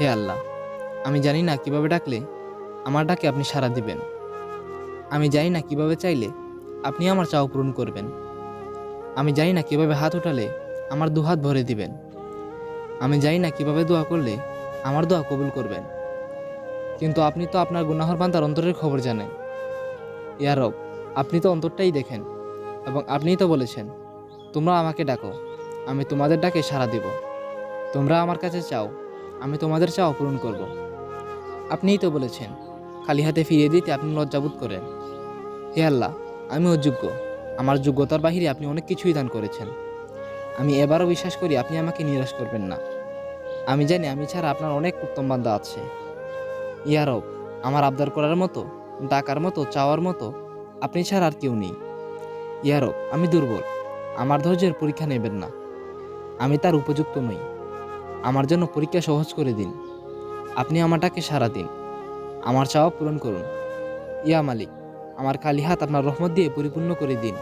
হে আল্লাহ, আমি জানি না কীভাবে ডাকলে আমার ডাকে আপনি সাড়া দিবেন। আমি জানি না কীভাবে চাইলে আপনি আমার চাও পূরণ করবেন। আমি জানি না কীভাবে হাত উঠালে আমার দুহাত ভরে দিবেন। আমি জানি না কীভাবে দোয়া করলে আমার দোয়া কবুল করবেন। কিন্তু আপনি তো আপনার গুনাহর বান্দার অন্তরের খবর জানেন। ইয়ারব আপনি তো অন্তরটাই দেখেন এবং আপনিই তো বলেছেন, তোমরা আমাকে ডাকো, আমি তোমাদের ডাকে সাড়া দিব। তোমরা আমার কাছে চাও আমি তোমাদের চাও পূরণ করব। আপনিই তো বলেছেন, খালি হাতে ফিরিয়ে দিতে আপনি লজ্জাবোধ করেন। হে আল্লাহ আমি অযোগ্য। আমার যোগ্যতার বাহিরে আপনি অনেক কিছুই দান করেছেন। আমি এবারও বিশ্বাস করি আপনি আমাকে নিরাশ করবেন না। আমি জানি আমি ছাড়া আপনার অনেক উত্তম বান্ধা আছে। ইয়ারব আমার আবদার করার মতো, ডাকার মতো, চাওয়ার মতো আপনি ছাড়া আর কেউ নেই। ইয়ারব আমি দুর্বল, আমার ধৈর্যের পরীক্ষা নেবেন না। আমি তার উপযুক্ত নই। আমার জন্য পরীক্ষা সহজ করে দিন। আপনি আমারটাকে সারা দিন। আমার চাওয়া পূরণ করুন। ইয়া মালিক, আমার খালি হাত আপনার রহমত দিয়ে পরিপূর্ণ করে দিন।